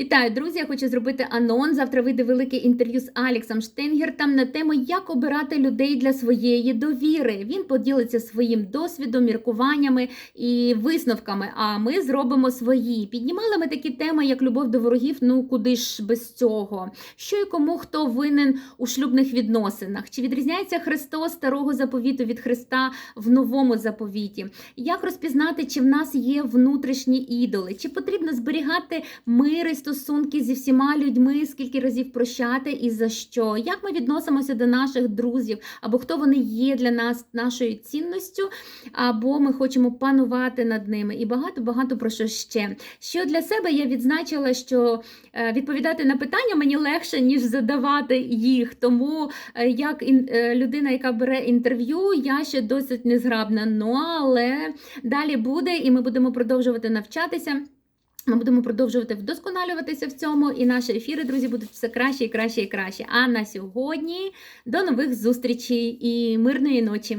Вітаю, друзі! Я хочу зробити анонс. Завтра вийде велике інтерв'ю з Алексом Штенгертом на тему, як обирати людей для своєї довіри. Він поділиться своїм досвідом, міркуваннями і висновками. А ми зробимо свої. Піднімали ми такі теми, як любов до ворогів. Ну куди ж без цього? Що і кому хто винен у шлюбних відносинах? Чи відрізняється Христос старого заповіту від Христа в новому заповіті? Як розпізнати, чи в нас є внутрішні ідоли? Чи потрібно зберігати мир і стосунки зі всіма людьми, скільки разів прощати і за що? Як ми відносимося до наших друзів, або хто вони є для нас нашою цінністю, або ми хочемо панувати над ними, і багато багато про що ще. Що для себе я відзначила, що е, відповідати на питання мені легше, ніж задавати їх. Тому е, як е, людина, яка бере інтерв'ю, я ще досить незграбна. Ну але далі буде, і ми будемо продовжувати навчатися. Ми будемо продовжувати вдосконалюватися в цьому, і наші ефіри, друзі, будуть все краще і краще і краще. А на сьогодні до нових зустрічей і мирної ночі!